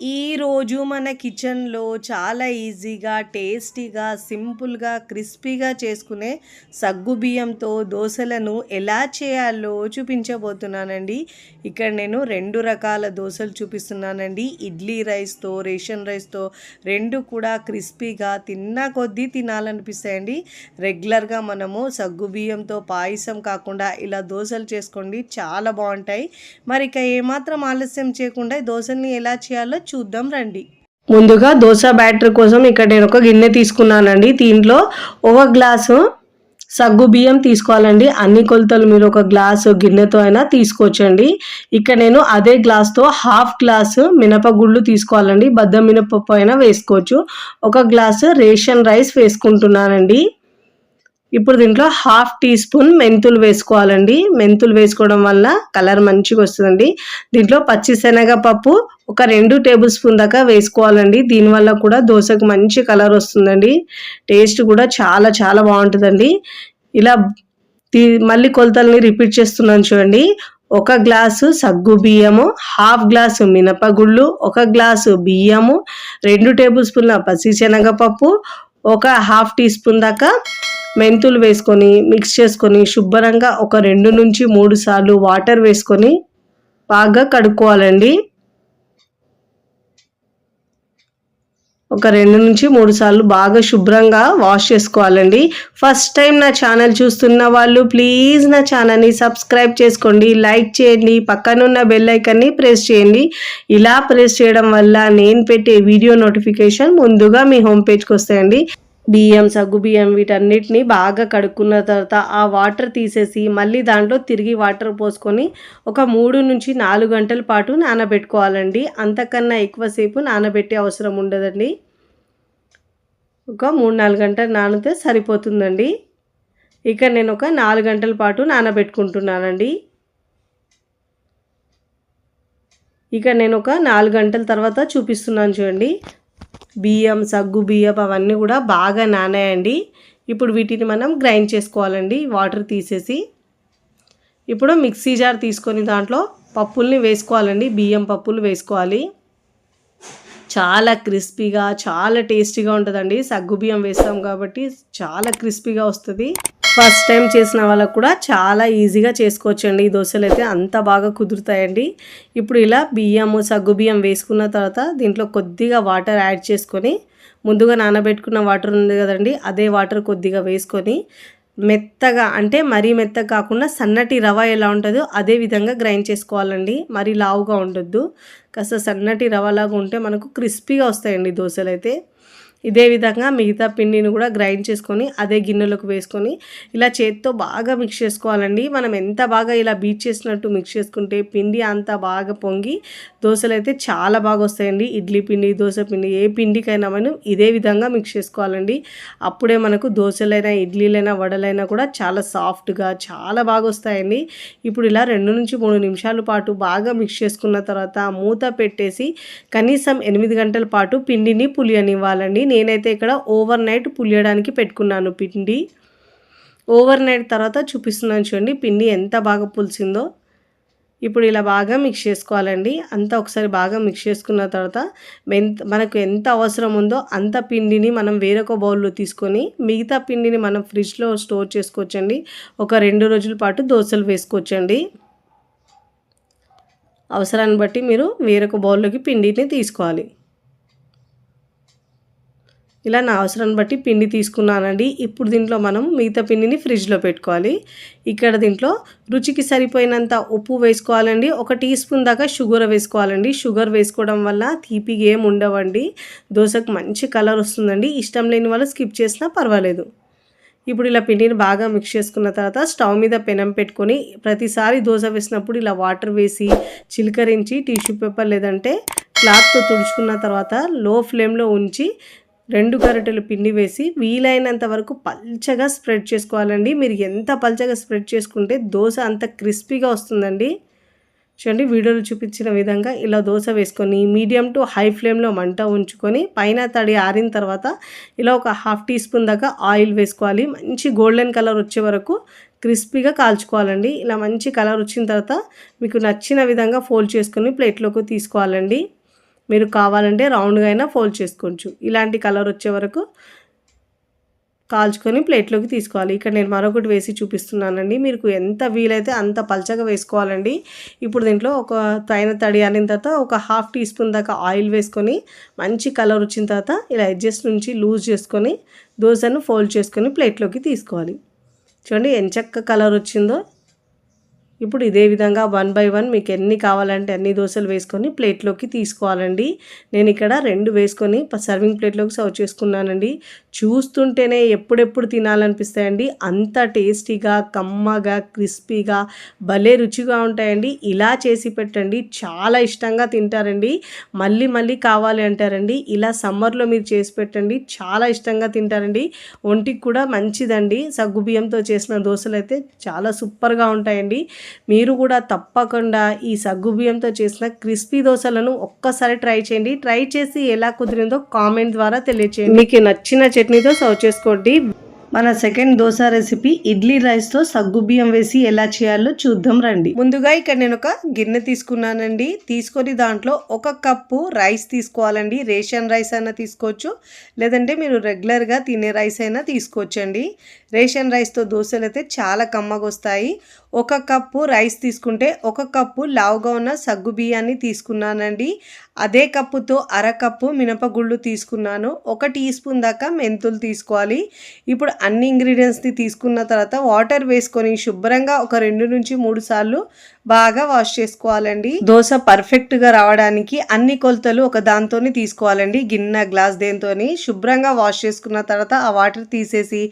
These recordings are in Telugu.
ఈరోజు మన కిచెన్లో చాలా ఈజీగా టేస్టీగా సింపుల్గా క్రిస్పీగా చేసుకునే సగ్గు బియ్యంతో దోశలను ఎలా చేయాలో చూపించబోతున్నానండి. ఇక్కడ నేను రెండు రకాల దోశలు చూపిస్తున్నానండి. ఇడ్లీ రైస్తో రేషన్ రైస్తో రెండు కూడా క్రిస్పీగా తిన్నా కొద్దీ తినాలనిపిస్తాయండి. రెగ్యులర్గా మనము సగ్గు బియ్యంతో పాయసం కాకుండా ఇలా దోశలు చేసుకోండి చాలా బాగుంటాయి. మరి ఇక ఏమాత్రం ఆలస్యం చేయకుండా దోశల్ని ఎలా చేయాలో చూద్దాం రండి. ముందుగా దోశ బ్యాటర్ కోసం ఇక్కడ నేను ఒక గిన్నె తీసుకున్నానండి. దీంట్లో ఒక గ్లాసు సగ్గు బియ్యం తీసుకోవాలండి. అన్ని కొలతలు మీరు ఒక గ్లాసు గిన్నెతో అయినా తీసుకోవచ్చండి. ఇక్కడ నేను అదే గ్లాస్తో హాఫ్ గ్లాసు మినపగుళ్ళు తీసుకోవాలండి. బద్ద మినపప్పు అయినా వేసుకోవచ్చు. ఒక గ్లాసు రేషన్ రైస్ వేసుకుంటున్నానండి. ఇప్పుడు దీంట్లో హాఫ్ టీ స్పూన్ మెంతులు వేసుకోవాలండి. మెంతులు వేసుకోవడం వల్ల కలర్ మంచిగా వస్తుందండి. దీంట్లో పచ్చిశనగపప్పు ఒక రెండు టేబుల్ స్పూన్ దాకా వేసుకోవాలండి. దీనివల్ల కూడా దోశకు మంచి కలర్ వస్తుందండి. టేస్ట్ కూడా చాలా చాలా బాగుంటుందండి. ఇలా మళ్ళీ కొలతల్ని రిపీట్ చేస్తున్నాను చూడండి. ఒక గ్లాసు సగ్గు బియ్యము హాఫ్ గ్లాసు మినపగుళ్ళు ఒక గ్లాసు బియ్యము రెండు టేబుల్ స్పూన్ల పసిశనగపప్పు ఒక హాఫ్ టీ స్పూన్ దాకా మెంతులు వేసుకొని మిక్స్ చేసుకొని శుభ్రంగా ఒక రెండు నుంచి మూడు సార్లు వాటర్ వేసుకొని బాగా కడుక్కోవాలండి. ఒక రెండు నుంచి మూడు సార్లు బాగా శుభ్రంగా వాష్ చేసుకోవాలండి. ఫస్ట్ టైం నా ఛానల్ చూస్తున్న వాళ్ళు ప్లీజ్ నా ఛానల్ని సబ్స్క్రైబ్ చేసుకోండి. లైక్ చేయండి. పక్కనున్న బెల్ ఐకన్ని ప్రెస్ చేయండి. ఇలా ప్రెస్ చేయడం వల్ల నేను పెట్టే వీడియో నోటిఫికేషన్ ముందుగా మీ హోమ్ పేజ్కి వస్తాయండి. బియ్యం సగ్గు బియ్యం వీటన్నిటిని బాగా కడుక్కున్న తర్వాత ఆ వాటర్ తీసేసి మళ్ళీ దాంట్లో తిరిగి వాటర్ పోసుకొని ఒక మూడు నుంచి నాలుగు గంటల పాటు నానబెట్టుకోవాలండి. అంతకన్నా ఎక్కువసేపు నానబెట్టే అవసరం ఉండదండి. ఒక మూడు నాలుగు గంటలు నానితే సరిపోతుందండి. ఇక నేను ఒక నాలుగు గంటల పాటు నానబెట్టుకుంటున్నానండి. ఇక నేను ఒక నాలుగు గంటల తర్వాత చూపిస్తున్నాను చూడండి. బియ్యం సగ్గు బియ్యం అవన్నీ కూడా బాగా నానాయండి. ఇప్పుడు వీటిని మనం గ్రైండ్ చేసుకోవాలండి. వాటర్ తీసేసి. ఇప్పుడు మిక్సీ జార్ తీసుకొని దాంట్లో పప్పుల్ని వేసుకోవాలండి. బియ్యం పప్పులు వేసుకోవాలి. చాలా క్రిస్పీగా చాలా టేస్టీగా ఉంటుందండి. సగ్గు బియ్యం వేస్తాం కాబట్టి చాలా క్రిస్పీగా వస్తుంది. ఫస్ట్ టైం చేసిన వాళ్ళకు కూడా చాలా ఈజీగా చేసుకోవచ్చండి. ఈ దోశలు అయితే అంత బాగా కుదురుతాయండి. ఇప్పుడు ఇలా బియ్యము సగ్గు బియ్యం వేసుకున్న తర్వాత దీంట్లో కొద్దిగా వాటర్ యాడ్ చేసుకొని ముందుగా నానబెట్టుకున్న వాటర్ ఉంది కదండి అదే వాటర్ కొద్దిగా వేసుకొని మెత్తగా అంటే మరీ మెత్తగా కాకుండా సన్నటి రవ ఎలా ఉంటుందో అదే విధంగా గ్రైండ్ చేసుకోవాలండి. మరీ లావుగా ఉండొద్దు. కాస్త సన్నటి రవలాగా ఉంటే మనకు క్రిస్పీగా వస్తాయండి దోశలు అయితే. ఇదే విధంగా మిగతా పిండిని కూడా గ్రైండ్ చేసుకొని అదే గిన్నెలోకి వేసుకొని ఇలా చేతితో బాగా మిక్స్ చేసుకోవాలండి. మనం ఎంత బాగా ఇలా బీట్ చేసినట్టు మిక్స్ చేసుకుంటే పిండి అంత బాగా పొంగి దోశలు అయితే చాలా బాగా వస్తాయండి ఇడ్లీ పిండి దోశ పిండి ఏ పిండికైనా మనం ఇదే విధంగా మిక్స్ చేసుకోవాలండి. అప్పుడే మనకు దోశలైనా ఇడ్లీలైనా వడలైనా కూడా చాలా సాఫ్ట్గా చాలా బాగా వస్తాయండి ఇప్పుడు ఇలా రెండు నుంచి మూడు నిమిషాల పాటు బాగా మిక్స్ చేసుకున్న తర్వాత మూత పెట్టేసి కనీసం ఎనిమిది గంటల పాటు పిండిని పులియనివ్వాలండి. నేనైతే ఇక్కడ ఓవర్ నైట్ పులియడానికి పెట్టుకున్నాను పిండి. ఓవర్ నైట్ తర్వాత చూపిస్తున్నాను చూడండి పిండి ఎంత బాగా పులిసిందో. ఇప్పుడు ఇలా బాగా మిక్స్ చేసుకోవాలండి. అంతా ఒకసారి బాగా మిక్స్ చేసుకున్న తర్వాత ఎంత మనకు ఎంత అవసరం ఉందో అంత పిండిని మనం వేరొక బౌల్లో తీసుకొని మిగతా పిండిని మనం ఫ్రిడ్జ్లో స్టోర్ చేసుకోవచ్చండి. ఒక రెండు రోజుల పాటు దోశలు వేసుకోవచ్చండి. అవసరాన్ని బట్టి మీరు వేరొక బౌల్లోకి పిండిని తీసుకోవాలి. ఇలా నా అవసరాన్ని బట్టి పిండి తీసుకున్నానండి. ఇప్పుడు దీంట్లో మనం మిగతా పిండిని ఫ్రిడ్జ్లో పెట్టుకోవాలి. ఇక్కడ దీంట్లో రుచికి సరిపోయినంత ఉప్పు వేసుకోవాలండి. ఒక టీ స్పూన్ దాకా షుగర్ వేసుకోవాలండి. షుగర్ వేసుకోవడం వల్ల తీపిగా ఏం ఉండవండి. దోశకు మంచి కలర్ వస్తుందండి. ఇష్టం లేని వాళ్ళు స్కిప్ చేసినా పర్వాలేదు. ఇప్పుడు ఇలా పిండిని బాగా మిక్స్ చేసుకున్న తర్వాత స్టవ్ మీద పెనం పెట్టుకొని ప్రతిసారి దోశ వేసినప్పుడు ఇలా వాటర్ వేసి చిలకరించి టిష్యూ పేపర్ లేదంటే క్లాత్తో తుడుచుకున్న తర్వాత లో ఫ్లేమ్లో ఉంచి రెండు గరిటెలు పిండి వేసి వీలైనంత వరకు పల్చగా స్ప్రెడ్ చేసుకోవాలండి. మీరు ఎంత పల్చగా స్ప్రెడ్ చేసుకుంటే దోశ అంత క్రిస్పీగా వస్తుందండి. చూడండి వీడియోలో చూపించిన విధంగా ఇలా దోశ వేసుకొని మీడియం టు హై ఫ్లేమ్లో మంట ఉంచుకొని పైన తడి ఆరిన తర్వాత ఇలా ఒక హాఫ్ టీ స్పూన్ దాకా ఆయిల్ వేసుకోవాలి. మంచి గోల్డెన్ కలర్ వచ్చే వరకు క్రిస్పీగా కాల్చుకోవాలండి. ఇలా మంచి కలర్ వచ్చిన తర్వాత మీకు నచ్చిన విధంగా ఫోల్డ్ చేసుకొని ప్లేట్లోకి తీసుకోవాలండి. మీరు కావాలంటే రౌండ్గా అయినా ఫోల్డ్ చేసుకోవచ్చు. ఇలాంటి కలర్ వచ్చే వరకు కాల్చుకొని ప్లేట్లోకి తీసుకోవాలి. ఇక్కడ నేను మరొకటి వేసి చూపిస్తున్నానండి. మీకు ఎంత వీలైతే అంత పల్చగా వేసుకోవాలండి. ఇప్పుడు దీంట్లో ఒక తైన తడి అనిన తర్వాత ఒక హాఫ్ టీ స్పూన్ దాకా ఆయిల్ వేసుకొని మంచి కలర్ వచ్చిన తర్వాత ఇలా అడ్జస్ట్ నుంచి లూజ్ చేసుకొని దోశను ఫోల్డ్ చేసుకొని ప్లేట్లోకి తీసుకోవాలి. చూడండి ఎంచక్క కలర్ వచ్చిందో. ఇప్పుడు ఇదే విధంగా వన్ బై వన్ మీకు ఎన్ని కావాలంటే అన్ని దోశలు వేసుకొని ప్లేట్లోకి తీసుకోవాలండి. నేను ఇక్కడ రెండు వేసుకొని సర్వింగ్ ప్లేట్లోకి సర్వ్ చేసుకున్నానండి. చూస్తుంటేనే ఎప్పుడెప్పుడు తినాలనిపిస్తాయండి. అంత టేస్టీగా కమ్మగా క్రిస్పీగా భలే రుచిగా ఉంటాయండి. ఇలా చేసి పెట్టండి. చాలా ఇష్టంగా తింటారండి. మళ్ళీ మళ్ళీ కావాలి అంటారండి. ఇలా సమ్మర్లో మీరు చేసి పెట్టండి. చాలా ఇష్టంగా తింటారండి. ఒంటికి కూడా మంచిదండి. సగ్గుబియ్యంతో చేసిన దోశలు అయితే చాలా సూపర్గా ఉంటాయండి. మీరు కూడా తప్పకుండా ఈ సగ్గుబియ్యంతో చేసిన క్రిస్పీ దోశలను ఒక్కసారి ట్రై చేయండి. ట్రై చేసి ఎలా కుదిరిందో కామెంట్ ద్వారా తెలియచేయండి. మీకు నచ్చిన చట్నీతో సర్వ్ చేసుకోండి. మన సెకండ్ దోశ రెసిపీ ఇడ్లీ రైస్తో సగ్గుబియ్యం వేసి ఎలా చేయాలో చూద్దాం రండి. ముందుగా ఇక్కడ నేను ఒక గిన్నె తీసుకున్నానండి. తీసుకొని దాంట్లో ఒక కప్పు రైస్ తీసుకోవాలండి. రేషన్ రైస్ అయినా తీసుకోవచ్చు. లేదంటే మీరు రెగ్యులర్గా తినే రైస్ అయినా తీసుకోవచ్చండి. రేషన్ రైస్తో దోశలు అయితే చాలా కమ్మగా వస్తాయి ఒక కప్పు రైస్ తీసుకుంటే ఒక కప్పు లావుగా ఉన్న సగ్గు బియ్యాన్ని తీసుకున్నానండి. అదే కప్పుతో అరకప్పు మినపగుళ్ళు తీసుకున్నాను. ఒక టీ స్పూన్ దాకా మెంతులు తీసుకోవాలి. ఇప్పుడు అన్ని ఇంగ్రీడియంట్స్ని తీసుకున్న తర్వాత వాటర్ వేసుకొని శుభ్రంగా ఒక రెండు నుంచి మూడు సార్లు బాగా వాష్ చేసుకోవాలండి. దోశ పర్ఫెక్ట్గా రావడానికి అన్ని కొలతలు ఒక దాంతోనే తీసుకోవాలండి. గిన్నె గ్లాస్ దేంతోని శుభ్రంగా వాష్ చేసుకున్న తర్వాత ఆ వాటర్ తీసేసి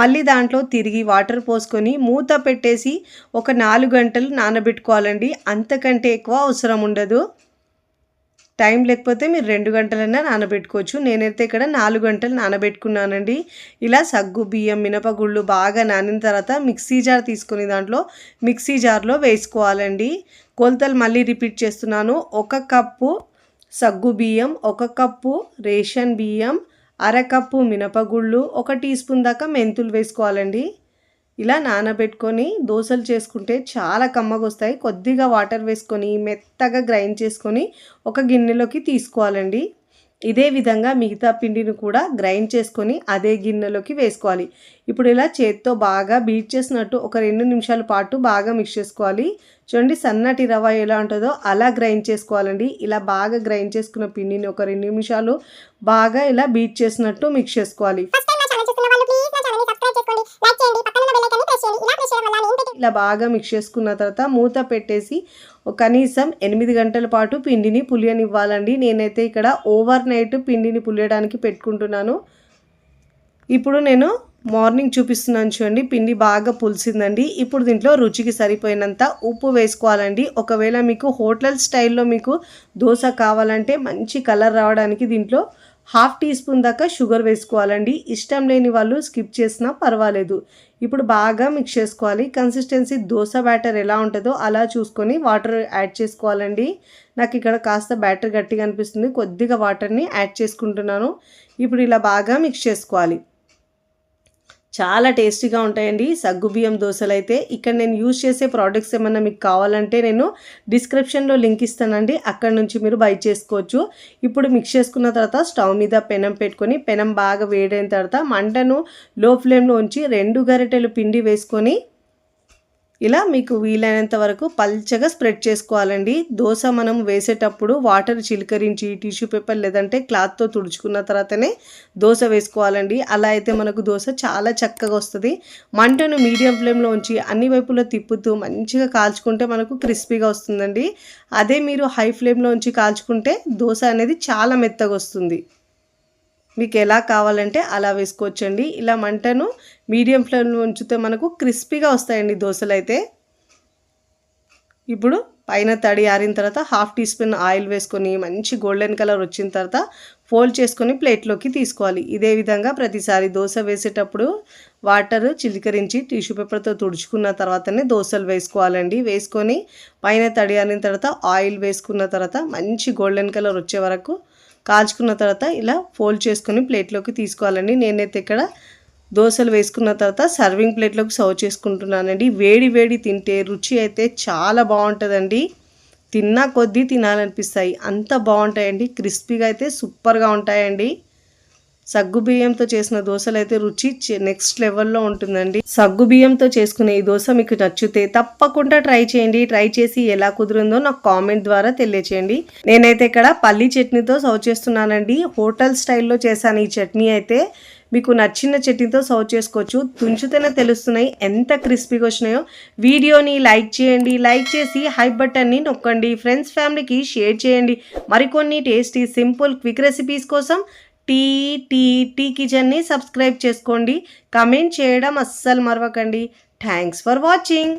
మళ్ళీ దాంట్లో తిరిగి వాటర్ పోసుకొని మూత పెట్టేసి ఒక నాలుగు గంటలు నానబెట్టుకోవాలండి. అంతకంటే ఎక్కువ అవసరం ఉండదు. టైం లేకపోతే మీరు రెండు గంటలైనా నానబెట్టుకోవచ్చు. నేనైతే ఇక్కడ నాలుగు గంటలు నానబెట్టుకున్నానండి. ఇలా సగ్గు బియ్యం మినపగుళ్ళు బాగా నానిన తర్వాత మిక్సీ జార్ తీసుకుని దాంట్లో మిక్సీ జార్లో వేసుకోవాలండి. కొలతలు మళ్ళీ రిపీట్ చేస్తున్నాను. ఒక కప్పు సగ్గు బియ్యం ఒక కప్పు రేషన్ బియ్యం అరకప్పు మినపగుళ్ళు ఒక టీ స్పూన్ దాకా మెంతులు వేసుకోవాలండి. ఇలా నానబెట్టుకొని దోశలు చేసుకుంటే చాలా కమ్మగా వస్తాయి కొద్దిగా వాటర్ వేసుకొని మెత్తగా గ్రైండ్ చేసుకొని ఒక గిన్నెలోకి తీసుకోవాలండి. ఇదే విధంగా మిగతా పిండిని కూడా గ్రైండ్ చేసుకొని అదే గిన్నెలోకి వేసుకోవాలి. ఇప్పుడు ఇలా చేత్తో బాగా బీట్ చేసినట్టు ఒక రెండు నిమిషాల పాటు బాగా మిక్స్ చేసుకోవాలి. చూడండి సన్నటి రవ ఎలా ఉంటుందో అలా గ్రైండ్ చేసుకోవాలండి. ఇలా బాగా గ్రైండ్ చేసుకున్న పిండిని ఒక రెండు నిమిషాలు బాగా ఇలా బీట్ చేసినట్టు మిక్స్ చేసుకోవాలి. ఇలా బాగా మిక్స్ చేసుకున్న తర్వాత మూత పెట్టేసి కనీసం ఎనిమిది గంటల పాటు పిండిని పులియనివ్వాలండి. నేనైతే ఇక్కడ ఓవర్ నైట్ పిండిని పులియడానికి పెట్టుకుంటున్నాను. ఇప్పుడు నేను మార్నింగ్ చూపిస్తున్నాను చూడండి పిండి బాగా పులిసిందండి. ఇప్పుడు దీంట్లో రుచికి సరిపోయినంత ఉప్పు వేసుకోవాలండి. ఒకవేళ మీకు హోటల్ స్టైల్లో మీకు దోశ కావాలంటే మంచి కలర్ రావడానికి దీంట్లో హాఫ్ టీ స్పూన్ దాకా షుగర్ వేసుకోవాలండి. ఇష్టం లేని వాళ్ళు స్కిప్ చేసినా పర్వాలేదు. ఇప్పుడు బాగా మిక్స్ చేసుకోవాలి. కన్సిస్టెన్సీ దోశ బ్యాటర్ ఎలా ఉంటుందో అలా చూసుకొని వాటర్ యాడ్ చేసుకోవాలండి. నాకు ఇక్కడ కాస్త బ్యాటర్ గట్టిగా అనిపిస్తుంది. కొద్దిగా వాటర్ని యాడ్ చేసుకుంటున్నాను. ఇప్పుడు ఇలా బాగా మిక్స్ చేసుకోవాలి. చాలా టేస్టీగా ఉంటాయండి. సగ్గుబియ్యం దోశలు అయితే ఇక్కడ నేను యూజ్ చేసే ప్రోడక్ట్స్ ఏమన్నా మీకు కావాలంటే నేను డిస్క్రిప్షన్లో లింక్ ఇస్తానండి. అక్కడ నుంచి మీరు బై చేసుకోవచ్చు. ఇప్పుడు మిక్స్ చేసుకున్న తర్వాత స్టవ్ మీద పెనం పెట్టుకొని పెనం బాగా వేడైన తర్వాత మంటను లో ఫ్లేమ్లో ఉంచి రెండు గరిటెలు పిండి వేసుకొని ఇలా మీకు వీలైనంత వరకు పల్చగా స్ప్రెడ్ చేసుకోవాలండి. దోశ మనం వేసేటప్పుడు వాటర్ చిలకరించి టిష్యూ పేపర్ లేదంటే క్లాత్తో తుడుచుకున్న తర్వాతనే దోశ వేసుకోవాలండి. అలా అయితే మనకు దోశ చాలా చక్కగా వస్తుంది. మంటను మీడియం ఫ్లేమ్లో ఉంచి అన్ని వైపులో తిప్పుతూ మంచిగా కాల్చుకుంటే మనకు క్రిస్పీగా వస్తుందండి. అదే మీరు హై ఫ్లేమ్లో ఉంచి కాల్చుకుంటే దోశ అనేది చాలా మెత్తగా వస్తుంది. మీకు ఎలా కావాలంటే అలా వేసుకోవచ్చండి. ఇలా మంటను మీడియం ఫ్లేమ్లో ఉంచితే మనకు క్రిస్పీగా వస్తాయండి దోశలు అయితే. ఇప్పుడు పైన తడి ఆరిన తర్వాత హాఫ్ టీ స్పూన్ ఆయిల్ వేసుకొని మంచి గోల్డెన్ కలర్ వచ్చిన తర్వాత ఫోల్డ్ చేసుకొని ప్లేట్లోకి తీసుకోవాలి. ఇదే విధంగా ప్రతిసారి దోశ వేసేటప్పుడు వాటర్ చిలికరించి టిష్యూ పేపర్తో తుడుచుకున్న తర్వాతనే దోశలు వేసుకోవాలండి. వేసుకొని పైన తడి ఆరిన తర్వాత ఆయిల్ వేసుకున్న తర్వాత మంచి గోల్డెన్ కలర్ వచ్చే వరకు కాల్చుకున్న తర్వాత ఇలా ఫోల్డ్ చేసుకొని ప్లేట్లోకి తీసుకోవాలండి. నేనైతే ఇక్కడ దోశలు వేసుకున్న తర్వాత సర్వింగ్ ప్లేట్లోకి సర్వ్ చేసుకుంటున్నానండి. వేడి వేడి తింటే రుచి అయితే చాలా బాగుంటుందండి. తిన్నా కొద్దీ తినాలనిపిస్తాయి. అంత బాగుంటాయండి. క్రిస్పీగా అయితే సూపర్గా ఉంటాయండి. సగ్గు బియ్యంతో చేసిన దోశలు అయితే రుచి నెక్స్ట్ లెవెల్లో ఉంటుందండి. సగ్గు బియ్యంతో చేసుకునే ఈ దోశ మీకు నచ్చితే తప్పకుండా ట్రై చేయండి. ట్రై చేసి ఎలా కుదిరిందో నాకు కామెంట్ ద్వారా తెలియచేయండి. నేనైతే ఇక్కడ పల్లి చట్నీతో సర్వ్ చేస్తున్నానండి. హోటల్ స్టైల్లో చేశాను ఈ చట్నీ అయితే. మీకు నచ్చిన చట్నీతో సర్వ్ చేసుకోవచ్చు. తుంచితేనే తెలుస్తున్నాయి ఎంత క్రిస్పీగా వచ్చినాయో. వీడియోని లైక్ చేయండి. లైక్ చేసి హై బటన్ని నొక్కండి. ఫ్రెండ్స్ ఫ్యామిలీకి షేర్ చేయండి. మరికొన్ని టేస్టీ సింపుల్ క్విక్ రెసిపీస్ కోసం టీటీటీ కిచెన్ని సబ్స్క్రైబ్ చేసుకోండి. కమెంట్ చేయడం అస్సలు మరవకండి. Thanks for watching.